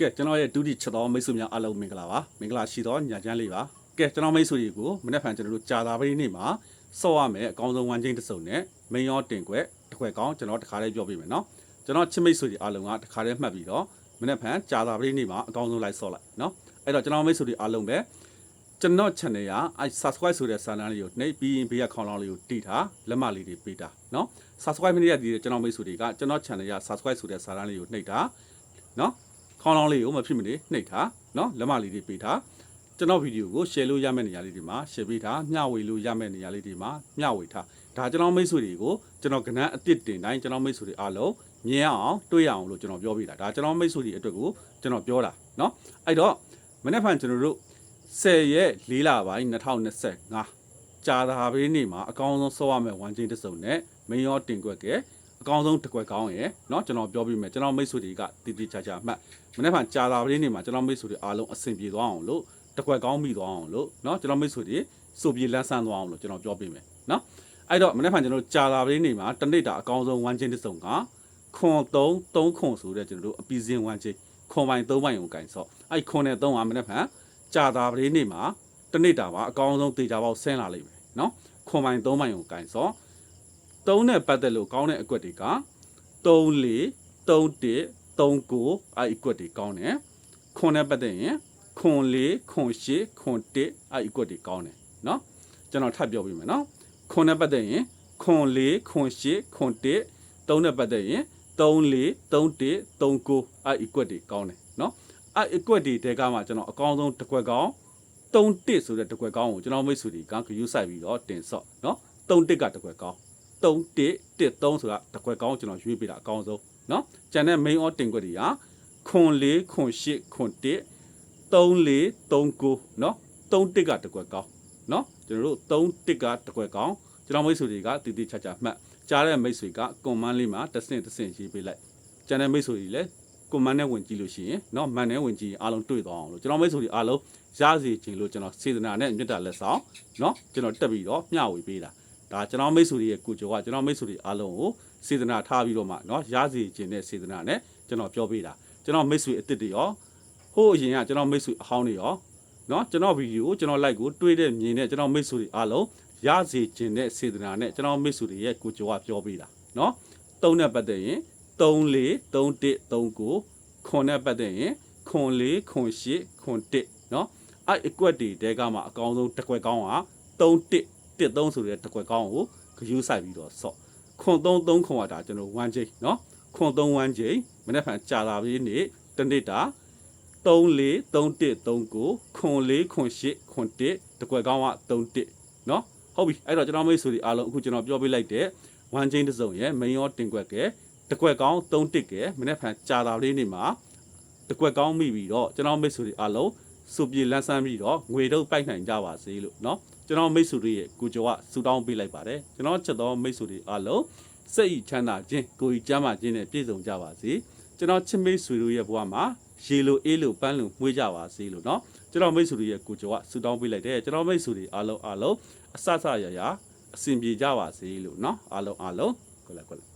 ကဲကျွန်တော်ရဲ့ဒုတိချက်တော်မိတ်ဆွေများအားလုံးမင်္ဂလာပါမင်္ဂလာရှိသောညချမ်းလေးပါကဲကျွန်တော်မိတ်ဆွေတွေကိုမနေ့ဖန်ကျွန်တော်တို့ကြာတာပရိနေ့မှာစော့ရမယ်အကောင်းဆုံးဝမ်းချင်းတစ်စုံနဲ့မင်းရောတင်ခွဲတစ်ခွဲကောင်းကျွန်တော်တစ်ခါလေးပြောပြမယ်နော်ကျွန်တော်ချစ်မိတ်ဆွေတွေအားလုံးကတစ်ခါလေးမှတ်ပြီးတော့မနေ့ဖန်ကြာတာပရိနေ့မှာအကောင်းဆုံးလိုက်စော့လိုက်နော်အဲ့တော့ကျွန်တော်မိတ်ဆွေတွေအားလုံးပဲကျွန်တော် channel ကအဲ subscribe ဆိုတဲ့စာလမ်းလေးကိုနှိပ်ပြီးရင်ဘေးကခေါင်းလောင်းလေးကိုတိထားလက်မလေးတွေပေးတာနော် subscribe မနေရသေးတဲ့ကျွန်တော်မိတ်ဆွေတွေကကျွန်တော် channel က subscribe ဆိုတဲ့စာလမ်းလေးကိုနှိပ်တာနော် ခေါင်းလောင်းလေးကိုမဖြစ်မနေနှိပ်ထားနော်လက်မလေးတွေပေးထားကျွန်တော်ဗီဒီယိုကို share လို့ရမယ့်နေရာလေးတွေမှာ share ပေးထားမျှဝေလို့ရမယ့်နေရာလေးတွေမှာမျှဝေထားဒါကျွန်တော်မိတ်ဆွေတွေကိုကျွန်တော်ကဏ္ဍအစ်စ်တင်တိုင်းကျွန်တော်မိတ်ဆွေတွေအားလုံးမြင်အောင်တွေ့ရအောင်လို့ကျွန်တော်ပြောပေးတာဒါကျွန်တော်မိတ်ဆွေတွေအတွက်ကိုကျွန်တော်ပြောတာနော်အဲ့တော့မနေ့ဖန်ကျွန်တော်တို့10ရက်4လပိုင်း2025ကြာတာဘေးနေ့မှာအကောင်းဆုံးစောရမယ့်ဝန်ချင်းတစ်စုံနဲ့မင်းရောတင်ကွက်ကဲ အကောင်းဆုံးတစ်ကွက်ကောင်းရယ်เนาะကျွန်တော်ပြောပြမယ်ကျွန်တော်မိတ်ဆွေတွေကတည်တည်ချာချာမှတ်မနေ့ကကြာတာပလေးနေမှာကျွန်တော်မိတ်ဆွေတွေအားလုံးအဆင်ပြေသွားအောင်လို့တစ်ကွက်ကောင်းမိသွားအောင်လို့เนาะကျွန်တော်မိတ်ဆွေတွေစုပြေလန်းဆန်းသွားအောင်လို့ကျွန်တော်ပြောပြမယ်เนาะအဲ့တော့မနေ့ကကျွန်တော်တို့ကြာတာပလေးနေမှာတစ်နေ့တာအကောင်းဆုံးဝမ်းချင်းတစ်စုံကခွန်3 3ခွန်ဆိုတဲ့ကျွန်တော်တို့အပီစင်ဝမ်းချင်းခွန်ပိုင်း3ပိုင်းကိုကင်ဆော့အဲ့ခွန်နဲ့3ကမနေ့ကကြာတာပလေးနေမှာတစ်နေ့တာပါအကောင်းဆုံးတေချာပေါက်ဆင်းလာလိမ့်မယ်เนาะခွန်ပိုင်း3ပိုင်းကိုကင်ဆော့ 3နဲ့ပတ်သက်လို့ကောင်းတဲ့အကွက်တွေက3 4 3 1 3 9အဲ့အကွက်တွေကောင်းတယ်ခွန်နဲ့ပတ်သက်ရင်ခွန်4ခွန်8ခွန်1အဲ့အကွက်တွေကောင်းတယ်เนาะကျွန်တော်ထပ်ပြောပြမယ်เนาะခွန်နဲ့ပတ်သက်ရင်ခွန်4ခွန်8ခွန်1 3နဲ့ပတ်သက်ရင်3 4 3 1 3 9အဲ့အကွက်တွေကောင်းတယ်เนาะအဲ့အကွက်တွေတဲကမှကျွန်တော်အကောင်းဆုံးတစ်ကွက်ကောင်း3 1ဆိုတဲ့တစ်ကွက်ကောင်းကိုကျွန်တော်မိတ်ဆွေတွေကဂရုစိုက်ပြီးတော့တင်ဆော့เนาะ3 1ကတစ်ကွက်ကောင်း 3 1 1 3ဆိုတာတစ်ကွက်ကောင်းကျွန်တော်ရွေးပေးတာအကောင်းဆုံးနော်ကျန်တဲ့ main or တင်ခွက်တွေကခွန်၄ခွန်၈ခွန်1 3 4 3 9နော်3တစ်ကတစ်ခွက်ကောင်းနော်ကျွန်တော်တို့3တစ်ကတစ်ခွက်ကောင်းကျွန်တော်မိတ်ဆွေတွေကတည်တည်ချာချာမှတ်ကြားတဲ့မိတ်ဆွေကကွန်မန်းလေးမှာတစ်ဆင့်တစ်ဆင့်ရေးပေးလိုက်ကျန်တဲ့မိတ်ဆွေတွေလည်းကွန်မန်းနဲ့ဝင်ကြည့်လို့ရှိရင်နော်မန်နဲ့ဝင်ကြည့်ရင်အားလုံးတွေ့သွားအောင်လို့ကျွန်တော်မိတ်ဆွေတွေအားလုံးရစီခြင်းလို့ကျွန်တော်စေတနာနဲ့မြတ်တာလက်ဆောင်နော်ကျွန်တော်တက်ပြီးတော့မျှဝေပေးတာ ဒါကျွန်တော်မိတ်ဆွေတွေရဲ့ကုကျော်ကကျွန်တော်မိတ်ဆွေတွေအားလုံးကို စေတနာထားပြီးတော့မှเนาะရစီခြင်းတဲ့စေတနာနဲ့ကျွန်တော်ပြောပေးတာကျွန်တော်မိတ်ဆွေအစ်စ်တွေရောဟိုးအရင်ကကျွန်တော်မိတ်ဆွေအဟောင်းတွေရောเนาะကျွန်တော်ဗီဒီယိုကျွန်တော် like ကိုတွေးတဲ့မြင်တဲ့ကျွန်တော်မိတ်ဆွေတွေအားလုံးရစီခြင်းတဲ့စေတနာနဲ့ကျွန်တော်မိတ်ဆွေတွေရဲ့ကိုကြောကပြောပေးတာเนาะသုံးနဲ့ပတ်သက်ရင်3 4 3 1 3 9ခွန်နဲ့ပတ်သက်ရင်ခွန်4ခွန်8ခွန်1เนาะအဲ့အကွက်တွေတဲကမှအကောင်းဆုံးတစ်ကွက်ကောင်းက3 1 1 3ဆိုတဲ့တစ်ကွက်ကောင်းကိုဂယူးဆိုင်ပြီးတော့ဆော့ ခွန်3 3ခွန်ကဒါကျွန်တော်1ချိန်เนาะခွန်3 1ချိန်မနေ့ကကြာလာပြီနေ့တနေ့တာ3 4 3 1 3 9ခွန်4ခွန်8ခွန်1တကွက်ကောင်းက3 1เนาะဟုတ်ပြီအဲ့တော့ကျွန်တော်မိတ်ဆွေတွေအားလုံးအခုကျွန်တော်ပြောပြလိုက်တဲ့1ချိန်တစ်စုံရဲ့မင်းရောတင်ကွက်ကဲတကွက်ကောင်း3 1ကဲမနေ့ကကြာလာလေးနေ့မှာတကွက်ကောင်းမိပြီးတော့ကျွန်တော်မိတ်ဆွေတွေအားလုံးစုပြေလန်းဆန်းပြီးတော့ငွေတော့ပိုက်နိုင်ကြပါစေလို့เนาะ ကျွန်တော်မိတ်ဆွေတွေရဲ့ကိုကျော်ကစူတောင်းပေးလိုက်ပါတယ်ကျွန်တော်ချက်တော်မိတ်ဆွေတွေအားလုံး စိတ်ဤချမ်းသာခြင်းကိုယ်ဤကျမ်းမာခြင်းနဲ့ပြည့်စုံကြပါစေကျွန်တော်ချစ်မိတ်ဆွေတို့ရဲ့ဘဝမှာရေလိုအေးလိုပန်းလိုမှုေးကြပါစေလို့เนาะကျွန်တော်မိတ်ဆွေတို့ရဲ့ကိုကျော်ကဆူတောင်းပေးလိုက်တယ်ကျွန်တော်မိတ်ဆွေတွေအားလုံးအားလုံးအဆဆရရအစဉ်ပြေကြပါစေလို့เนาะအားလုံးအားလုံးကိုလည်းကိုလည်း